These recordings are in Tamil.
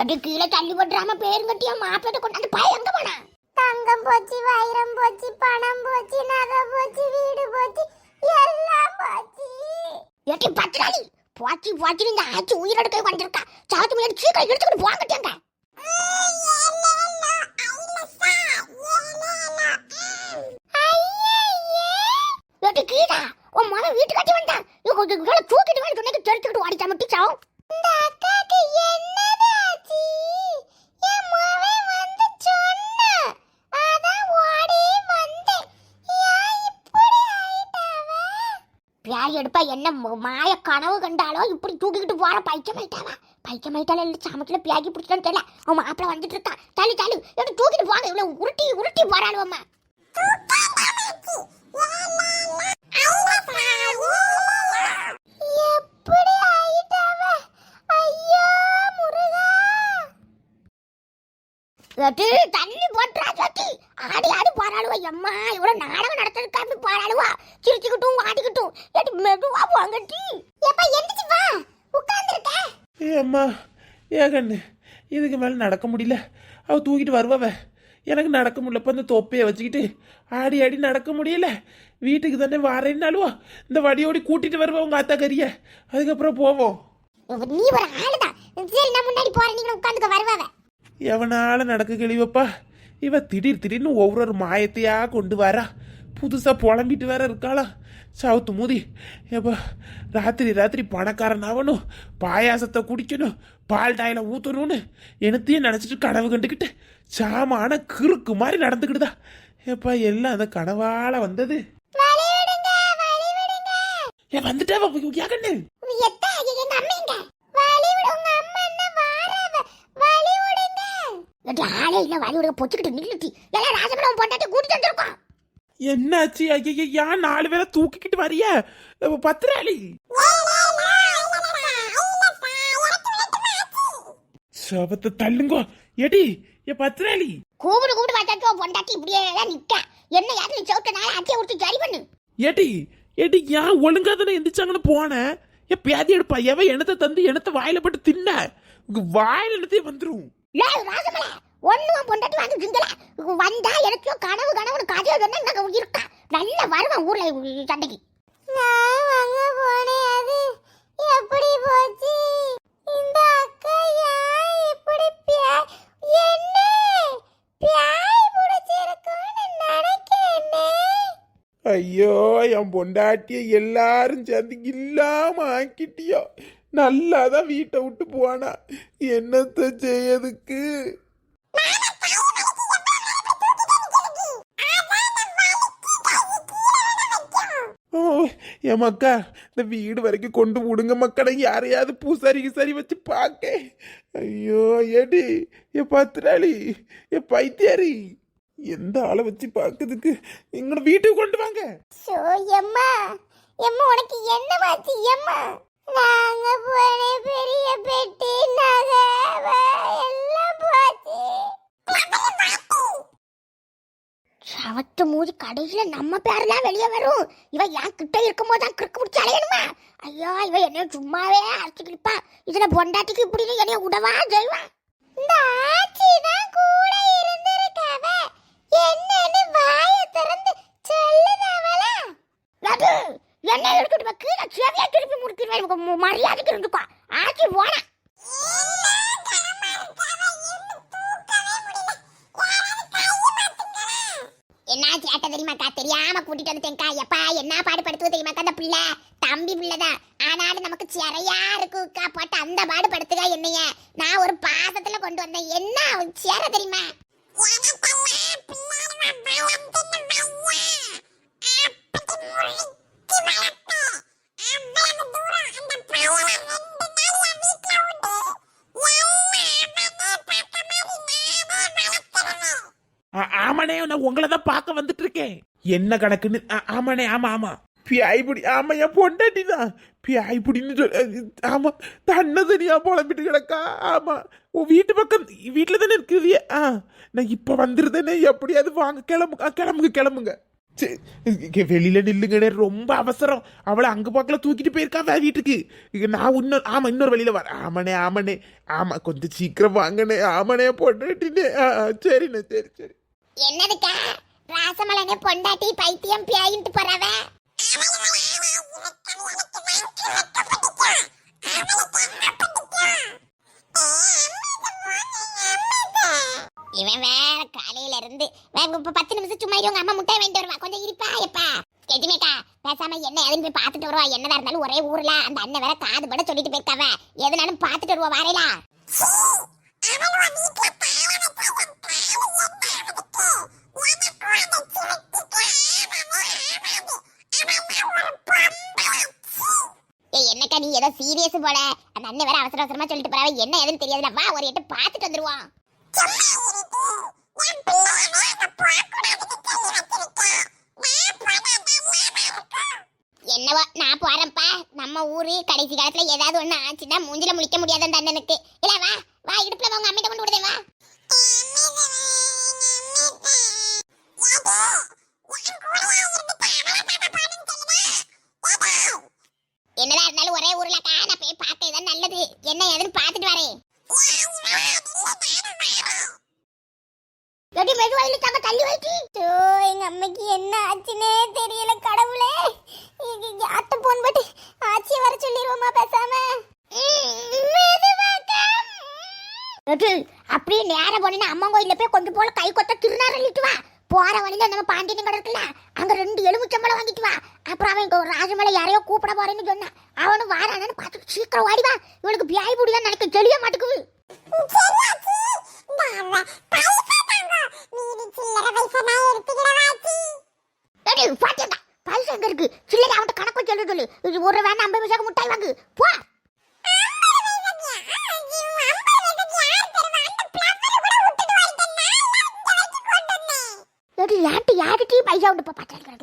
அது கீழே தள்ளி போட்டுறாம பேருங்கட்டியா மாப்பிள்ளை கொண்டு அந்த பையன் எங்க போனா? தங்கம் போச்சு வைரம் போச்சு பணம் போச்சு நகை போச்சு வீடு போச்சு எல்லாம் போச்சு. எட்டி பத்திராளி போச்சு போச்சு இந்த ஆச்சு உயிரோட வந்திருக்கா சாத்து முன்னாடி சீக்கிரம் எடுத்துக்கிட்டு போங்கட்டியாங்க கீழா உன் மகன் வீட்டு கட்டி வந்தான் இவங்க தூக்கிட்டு வந்து சொன்னது தெரிச்சுக்கிட்டு ஓடிச்சா முட்டிச்சாவும் இந்த அக்காக்கு என்னது ஆச்சு என் மவன் வந்து சொன்னா அதான் ஓடி வந்தேன் ஏன் இப்படி ஆயிட்டாவ பியாய் எடுப்பா. என்ன மாய கனவு கண்டாலோ இப்படி தூக்கிக்கிட்டு போற? பைக்கமாயிட்டாவா பைக்கமாயிட்டாலும் இல்லை சாமத்துல பியாக்கி பிடிச்சான்னு தெரியல. அவன் மாப்பிள்ள வந்துட்டு இருக்கான். தள்ளி தள்ளி. எப்படி தூக்கிட்டு போங்க. இவ்வளவு உருட்டி உருட்டி போறாளுவம்மா எப்படி ஆயிட்டாவ ஐயோ சட்டி தண்ணி போட்டுறா சட்டி ஆடி ஆடி போராடுவா எம்மா இவ்வளவு நாடகம் நடத்துறதுக்காக போராடுவா சிரிச்சுக்கிட்டும் ஆடிக்கிட்டும் எட்டி மெதுவா போங்கட்டி எப்ப எந்திரிச்சு வா. உட்கார்ந்திருக்க. ஏம்மா ஏகண்ணு இதுக்கு மேலே நடக்க முடியல. அவ தூக்கிட்டு வருவாவ எனக்கு நடக்க முடியலப்ப இந்த தொப்பையை வச்சுக்கிட்டு. ஆடி ஆடி நடக்க முடியல. வீட்டுக்கு தானே வாரேன்னாலும் இந்த வடியோடி கூட்டிட்டு வருவா உங்க அத்தா கறிய அதுக்கப்புறம் போவோம். நீ ஒரு ஆளுதான். சரி நான் முன்னாடி போறேன். நீங்க உட்காந்துக்க வருவாவ எவனால நடக்க கழிவப்பா? இவ திடீர் திடீர்னு ஒவ்வொரு மாயத்தையா கொண்டு வரா. புதுசா புலம்பிட்டு வேற இருக்காளா? சவுத்து மூதி ஏப்பா ராத்திரி ராத்திரி பணக்காரன் ஆகணும் பாயாசத்தை குடிக்கணும். பால் டாயில ஊத்தணும்னு எனத்தையும் நினைச்சிட்டு கனவு கண்டுக்கிட்டு சாமான கிறுக்கு மாதிரி நடந்துக்கிட்டுதா ஏப்பா எல்லாம் அந்த கனவால வந்தது. ஏன் வந்துட்டா யாகண்ணு எத்தா எங்க அம்மா எங்க வழி விடு உங்க அம்மா என்ன வாரவ வழி விடுங்க எட்டி ஆளே இல்ல வழி விடுங்க பொச்சுக்கிட்டு நில்லுட்டி எல்லாம் ராஜமலம் பொண்டாட்டி கூட்டிட்டு வந்திருக்கோம். என்னாச்சு? ஐயா ஏன் நாலு பேரை தூக்கிக்கிட்டு வரிய? பத்திராளி. சபத்தை தள்ளுங்கோ. எடி ஏ பத்திராளி. கூப்பிடு கூப்பிடு பார்த்தாச்சும் பொண்டாட்டி இப்படியே தான் நிக்க. என்ன யாரும் சவுட்டனால ஆட்டியை கொடுத்து சரி பண்ணு? ஏடி ஏடி ஏன் ஒழுங்கா தானே எந்திரிச்சாங்கன்னு போனேன் ஏ பேதி எடுப்பா. எவ எனத்தை தந்து எனத்தை வாயில போட்டு தின்ன? உங்க வாயில எனத்தையே வந்துரும். ஒண்ணும் பொண்டாட்டி வந்து திங்கல. வந்தா எனக்கோ கனவு கனவுன்னு கதையை சொன்னா எனக்கு இருக்கா நல்ல வருவான் ஊர்ல சண்டைக்கு. நான் வாங்க போனேன் அது எப்படி போச்சு? இந்த அக்கா ஏன் இப்படி பியா- என்ன? பியாய் பிடிச்சிருக்குன்னு நினைக்கிறேன். ஐயோ என் பொண்டாட்டிய எல்லாரும் சேர்ந்து இல்லாம ஆக்கிட்டியோ. நல்லாதான் வீட்டை விட்டு போனா. என்னத்த செய்யதுக்கு என் மக்கா இந்த வீடு வரைக்கும் கொண்டு விடுங்க மக்களை. யாரையாவது பூசாரி கிசாரி வச்சு பார்க்க. ஐயோ ஏடி என் பத்திராளி என் பைத்தியாரி. எந்த ஆளை வச்சு பார்க்கறதுக்கு? எங்களோட வீட்டுக்கு கொண்டு வாங்க. சோ எம்மா எம்மா உனக்கு என்ன மாச்சு எம்மா? நாங்க போன பெரிய பெட்டி நகை எல்லாம் போச்சு. சவத்து மூதி கடையில் நம்ம பேரெல்லாம் வெளியே வரும். இவ என் கிட்ட இருக்கும் போது தான் கிறுக்கு பிடிச்சி அலையணுமா? ஐயோ இவ என்ன சும்மாவே அரைச்சிக்கிருப்பா இதுல பொண்டாட்டிக்கு இப்படி என்னைய உடவா செய்வா? இந்த ஆச்சி தான் கூட இருந்திருக்காவ. என்னன்னு வாய திறந்து சொல்லுதாவளா அது என்ன எடுத்துட்டு வா, கீழே செவியா திருப்பி முடிச்சிருவேன் மரியாதைக்கு இருந்துப்பா ஆச்சி போனா அக்கா தெரியாம கூட்டிட்டு வந்துட்டேன்க்கா எப்பா என்ன பாடு படுத்துவ தெரியுமாக்கா அந்த பிள்ளை? தம்பி பிள்ளைதான். ஆனாலும் நமக்கு சிறையா இருக்குக்கா போட்டு அந்த பாடு படுத்துக்கா என்னைய. நான் ஒரு பாசத்துல கொண்டு வந்தேன். என்ன சேர தெரியுமா? ஆமாண்ணே நான் உங்களை தான் பார்க்க வந்துட்டு இருக்கேன் என்ன கணக்குன்னு? ஆ- ஆமாண்ணே ஆமா ஆமா. பியாய்புடி ஆமா என் பொண்டாட்டி தான். பியாய்புடின்னு சொல்ல ஆமா தன்னை தனியா புலம்பிட்டு கிடக்கா ஆமா. உன் வீட்டு பக்கம் வீட்டில் தானே இருக்குது ஆ நான் இப்போ வந்துருந்தேனே எப்படியாவது வாங்க கிளம்பு ஆ, கிளம்புங்க கிளம்புங்க. சே, இங்க வெளியில நில்லுங்கடே ரொம்ப அவசரம். அவளை அங்க பக்கல தூக்கிட்டு போயிருக்காவ வீட்டுக்கு. இங்க நான் இன்னொரு ஆமா இன்னொரு வெளியில வர ஆமாண்ணே ஆமாண்ணே. ஆமா கொஞ்சம் சீக்கிரம் வாங்கண்ணே ஆமாண்ணே போட்டுட்டே சரிண்ணே சரி சரி. என்னதுக்கா? ராசமலனே பொண்டாட்டி பைத்தியம் பியாயின்ட்டு போறவ. இவன் வேற காலையில இருந்து வேற இப்ப பத்து நிமிஷம் சும்மா இரு, உங்க அம்மா முட்டை வாங்கிட்டு வருவா. கொஞ்சம் இருப்பா எப்பா? கெஜிமேக்கா பேசாம என்ன எதுன்னு போய் பார்த்துட்டு வருவா. என்னதா இருந்தாலும் ஒரே ஊர்ல அந்த அண்ணன் வேற காது பட சொல்லிட்டு போயிருக்காவ. எதுனாலும் பார்த்துட்டு வருவா வாரேலா. நீ ஏதோ சீரியஸ் போல. அந்த அண்ணன் வேற அவசர அவசரமா சொல்லிட்டு போறாவ என்ன ஏதுன்னு தெரியாதுல வா ஒரு எட்டு பார்த்துட்டு வந்துருவோம். என்னவோ நான் போறேன்ப்பா. நம்ம ஊரு கடைசி காலத்துல ஏதாவது ஒண்ணு ஆச்சுன்னா மூஞ்சில முழிக்க முடியாது அந்த அண்ணனுக்கு. இல்ல வா வா இடுப்புல உங்க அம்மிட்ட கொண்டு விடுதே வா என்னடா இருந்தாலும் ஒரே ஊர்லக்கா நான் போய் பார்க்க தான் நல்லது என்ன ஏதுன்னு பார்த்துட்டு வரேன் எடி மெதுவா இழுத்தாம தள்ளி வைட்டி சோ எங்க அம்மைக்கு என்ன ஆச்சுன்னே தெரியல கடவுளே இங்க இங்க அத்தை போன் போட்டு ஆச்சியை வர சொல்லிடுவோமா பேசாம எடி அப்படியே நேரம் போனீங்கன்னா அம்மா கோயிலில் போய் கொஞ்சம் போல கை கொத்த திருநார் அள்ளிட்டு வா. போகிற வழியில் நம்ம பாண்டியன் கடை இருக்குல்ல அங்கே ரெண்டு எலுமிச்சம்பளம் வாங்கிட்டு வா. அப்புறம் அவன் ஒரு ராஜமலை யாரையோ கூப்பிட போறேன்னு சொன்னான் அவனும் வாரானு பார்த்து சீக்கிரம் ஓடி வா. இவனுக்கு பியாய் புடிதான் நினைக்க தெரிய மாட்டேங்குது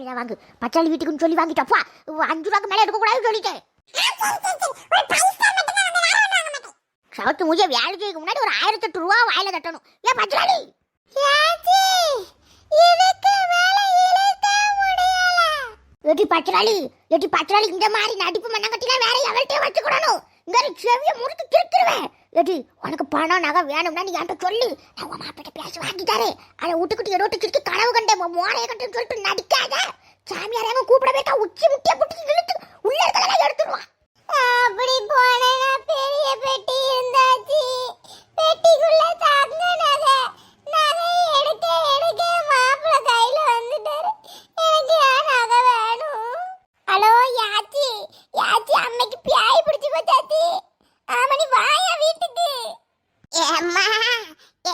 பச்சாளி வாங்கு. பச்சாளி வீட்டுக்குன்னு சொல்லி வாங்கிட்டா. போ அஞ்சு ரூபாய்க்கு மேலே எடுக்கக்கூடாதுன்னு சொல்லிட்டேன். சவுத்து மூஜ வேலைக்கு முன்னாடி ஒரு ஆயிரத்தி எட்டு ரூபா வாயில தட்டணும். ஏன் பச்சாளி எட்டி பச்சராளி எட்டி பச்சராளி இந்த மாதிரி நடிப்பு மண்ணங்கட்டிலாம் வேற எவர்கிட்டயும் வச்சுக்கிடணும் இங்க மாதிரி செவிய முறுக்கு திருத்துருவேன். எட்டி உனக்கு பணம் நகை வேணும்னா நீ என்கிட்ட சொல்லி. நான் உன் மாப்பிட்ட பேசி வாங்கிட்டாரு அதை விட்டுக்கிட்டு எடுத்து சுற்றி கனவு கண்டேன். மோனையை கட்டுன்னு சொல்லிட்டு நடிக்காத.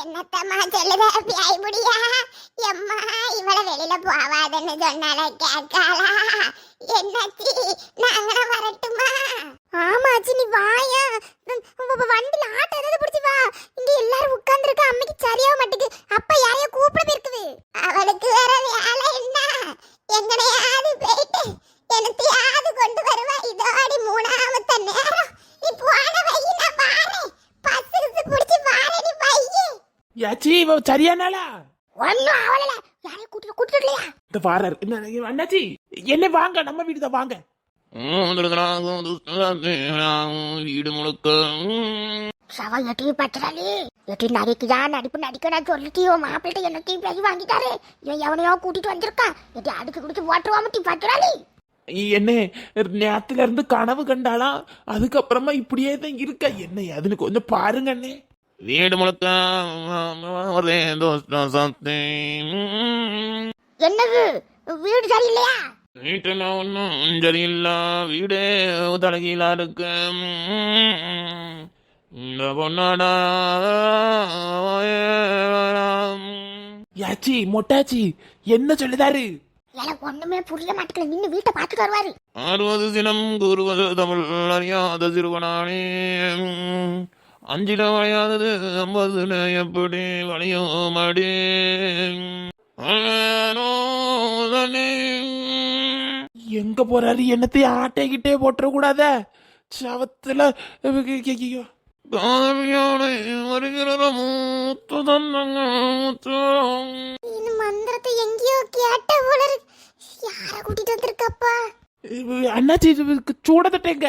என்னத்தம்மா சொல்லுத பியாய் முடியா எம்மா இவளை வெளியில போவாதுன்னு சொன்னால கேட்காளா என்னாச்சி நாங்கள வரட்டுமா ஆமாச்சி நீ வாயா ம், உ- உ- வண்டில ஆட்டோ ஏதாவது பிடிச்சி வா இங்க எல்லாரும் உட்கார்ந்துருக்க அம்மைக்கு சரியாக மாட்டுக்கு அப்பா யாரையோ கூப்பிட இருக்குது அவளுக்கு வேற வேலை என்ன எங்கனையாவது போயிட்டு எனக்கு எனத்தையாவது கொண்டு வருவா இதோடி மூணாமத்த நேரம் நீ போன வை நான் வாரேன் பஸ் கிசு புடிச்சு வாரேன் நீ வையே யாச்சி இவ சரியானாளா? ஒன்னும் அவளல யாரையும் கூட்டிட்டு கூட்டிட்டு இல்லையா இந்த வாராரு. என்ன அண்ணாச்சி என்ன வாங்க நம்ம வீடு தான் வாங்க. வீடு முழுக்க சவ எட்டி பச்சராளி எட்டி நடிக்குதா நடிப்பு நடிக்க நான் சொல்லிட்டு இவன் மாப்பிள்ளைட்ட என்னத்தையும் பேசி வாங்கிட்டாரு. இவன் எவனையோ கூட்டிட்டு வந்திருக்கான் எட்டி அடிச்சு குடிச்சு ஓட்டுவாமட்டி பச்சராளி என்ன நேரத்துல இருந்து கனவு கண்டாலாம் அதுக்கப்புறமா இப்படியே தான் இருக்க. என்ன அதுன்னு கொஞ்சம் பாருங்க அண்ணே. வீடு முழுக்க ஒரே தோஸ்தம் சத்தே. என்னது? வீடு சரியில்லையா? வீட்டில் ஒன்றும் சரியில்லை. வீடே தலைகீழா இருக்கு. இந்த பொண்ணாடா யாச்சி மொட்டாச்சி என்ன சொல்லுதாரு? எனக்கு ஒண்ணுமே புரிய மாட்டேங்கல நின்னு வீட்டை பார்த்துட்டு வருவாரு. அறுபது தினம் கூறுவது தமிழ் அறியாத சிறுவனானே. அஞ்சில வளையாதது ஐம்பதுல எப்படி வளையும் அடி எங்க போறாரு? என்னத்தையும் ஆட்டைக்கிட்டே போட்டுற கூடாத சவத்துல மந்திரத்தை எங்கேயோ கேட்ட போல இருக்கு. யார கூட்டிட்டு வந்திருக்கப்பா? அண்ணாச்சி சூடத்தட்டேங்க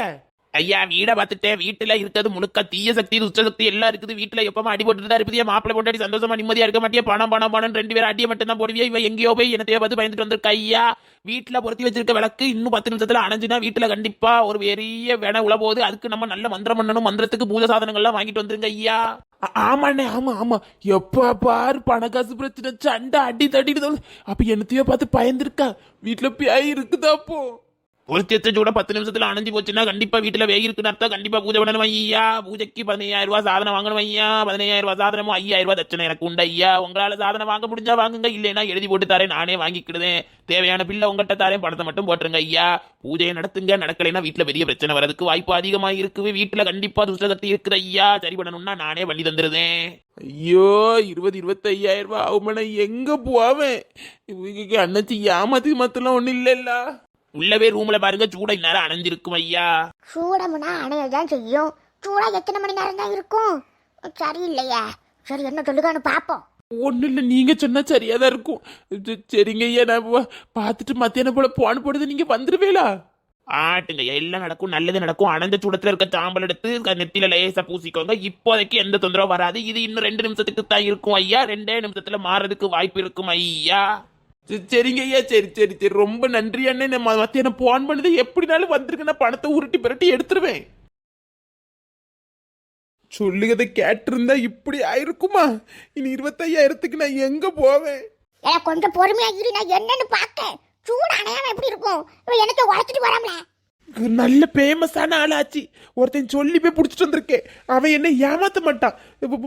ஐயா வீடை பார்த்துட்டேன் வீட்டுல இருக்கிறது முழுக்க தீய சக்தி துஷ்ட சக்தி எல்லாம் இருக்குது. வீட்டுல எப்பமா அடி போட்டு தான் இருக்குது மாப்பிள்ளை போட்டாடி சந்தோஷமா நிம்மதியா இருக்க மாட்டியா? பணம் பணம் பணம் ரெண்டு பேரும் அடியை மட்டும் தான் போடுவியா? இவ எங்கேயோ போய் என்னத்தையோ பார்த்து பயந்துட்டு வந்திருக்க. ஐயா வீட்டுல பொருத்தி வச்சிருக்க விளக்கு இன்னும் பத்து நிமிஷத்துல அணைஞ்சுனா வீட்டுல கண்டிப்பா ஒரு பெரிய வென உள்ள போகுது. அதுக்கு நம்ம நல்ல மந்திரம் பண்ணணும். மந்திரத்துக்கு பூஜை சாதனங்கள்லாம் வாங்கிட்டு வந்துருங்க ஐயா. ஆமாண்ணே ஆமா ஆமா எப்ப பார் பணக்காசு பிரச்சனை. சண்டை அடி தட்டிட்டு அப்ப என்னத்தையோ பார்த்து பயந்துருக்கா. வீட்டுல பேய் இருக்குதா அப்போ? ஒரு வச்ச சூட பத்து நிமிஷத்துல அணைஞ்சு போச்சுன்னா கண்டிப்பா வீட்டுல வேகி இருக்குன்னு அர்த்தம். கண்டிப்பா பூஜை பண்ணணும் ஐயா. பூஜைக்கு பதினையாயிரம் ரூபாய் சாதனம் வாங்கணும் ஐயா. பதினையாயிரம் ரூபாய் சாதனமும் ஐயாயிரம் ரூபாய் தட்சணை எனக்கு உண்டு ஐயா. உங்களால சாதனம் வாங்க முடிஞ்சா வாங்குங்க. இல்லைன்னா எழுதி போட்டு தரேன். நானே வாங்கிக்கிடுதேன். தேவையான பிள்ளை உங்கள்கிட்ட தரேன். பணத்தை மட்டும் போட்டுருங்க ஐயா. பூஜையை நடத்துங்க. நடக்கலைன்னா வீட்டுல பெரிய பிரச்சனை வரதுக்கு வாய்ப்பு அதிகமா இருக்குது. வீட்டுல கண்டிப்பா துஷ்டசக்தி இருக்குது ஐயா. சரி பண்ணணும்னா நானே வழி தந்துருதேன். ஐயோ இருபது இருபத்தையாயிரம் ரூபாய் ஆகுமண்ணா எங்க போவேன்? அண்ணச்சி ஏமாத்தி மத்தெல்லாம் ஒண்ணும் இல்லைல்ல. உள்ளவே ரூம்ல பாருங்க சூட இந்நேரம் அணைஞ்சிருக்கும் ஐயா. சூடமுனா அணையதான் செய்யும். சூடா எத்தனை மணி நேரம் தான் இருக்கும்? சரியில்லையா. சரி என்ன சொல்லுகான்னு பாப்போம். ஒன்றும் இல்லை நீங்கள் சொன்னால் சரியாக தான் இருக்கும். சரி- சரிங்க ஐயா நான் பா- பார்த்துட்டு மத்தியானம் போல போன் போடுது நீங்கள் வந்துடுவேலா ஆட்டுங்க எல்லாம் நடக்கும் நல்லது நடக்கும். அனந்த சூடத்துல இருக்க சாம்பல் எடுத்து க- நெத்தியில லேசா பூசிக்கோங்க. இப்போதைக்கு எந்த தொந்தரவும் வராது. இது இன்னும் ரெண்டு நிமிஷத்துக்கு தான் இருக்கும் ஐயா. ரெண்டே நிமிஷத்துல மாறதுக்கு வாய்ப்பு இருக்கும் ஐயா. சரிங்க ஐயா சரி சரி சரி. ரொம்ப நன்றி அண்ணே. நான் மத்தியானம் போன் பண்ணது. எப்படினாலும் வந்திருக்கு. நான் பணத்தை உருட்டி பிரட்டி எடுத்துருவேன். சொல்லுகதை கேட்டிருந்தா இப்படி ஆயிருக்குமா? இனி இருபத்தையாயிரத்துக்கு நான் எங்க போவேன்? ஏன்னா கொஞ்சம் பொறுமையா இரு. நான் என்னன்னு பார்க்க சூடு அணையாம எப்படி இருக்கும்? இவன் எனக்கு உழைச்சிட்டு வராமல? நல்ல ஃபேமஸான ஆளாச்சு. ஒருத்தன் சொல்லி போய் பிடிச்சிட்டு வந்திருக்கேன். அவன் என்ன ஏமாத்த மாட்டான்.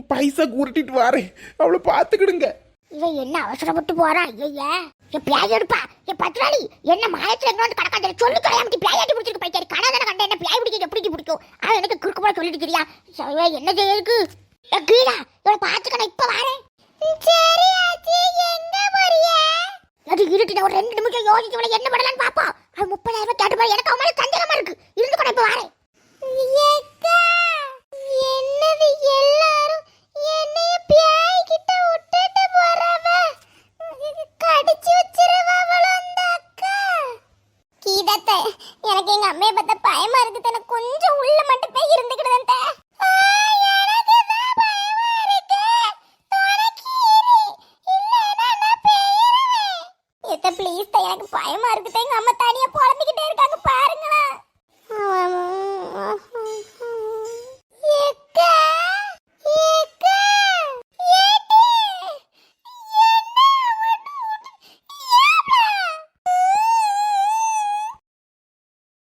பைசா உருட்டிட்டு வாரேன். அவளை பார்த்துக்கிடுங்க. இவன் என்ன அவசரப்பட்டு போறான் ஐயா என் பிளாய் எடுப்பா. என் பத்ராளி என்ன மாயத்துல எங்க வந்து கடக்காத சொல்லு பிளாய் பியாயாட்டி பிடிச்சிருக்கு பைக்காரி கனதான கண்ட என்ன பிளாய் பிடிக்க எப்படி பிடிக்கும்? அவன் எனக்கு குறுக்கு போல சொல்லிட்டு தெரியா என்ன செய்யறதுக்கு ஏ, கீழா இவளை பார்த்துக்கணும் இப்ப வாரேன் சரி ஆச்சி எங்க போறிய? அது இருட்டு ஒரு ரெண்டு நிமிஷம் யோசிச்சு இவளை என்ன பண்ணலாம்னு பாப்போம் அது முப்பதாயிரம் ரூபாய் கேட்டு எனக்கு அவன் மேல சந்தேகமா இருக்கு. இருந்து கூட இப்ப வாரேன் என்னது எல்லாம் கீதத்தை எனக்கு எங்க அம்மையை பார்த்தா பயமா இருக்கு எனக்கு கொஞ்சம் உள்ள மட்டும் போய் இருந்துக்கிடுதேன் எனக்கு பயமா இருக்கு. ப்ளீஸ் எனக்கு பயமா இருக்கு எங்க அம்மா தனியா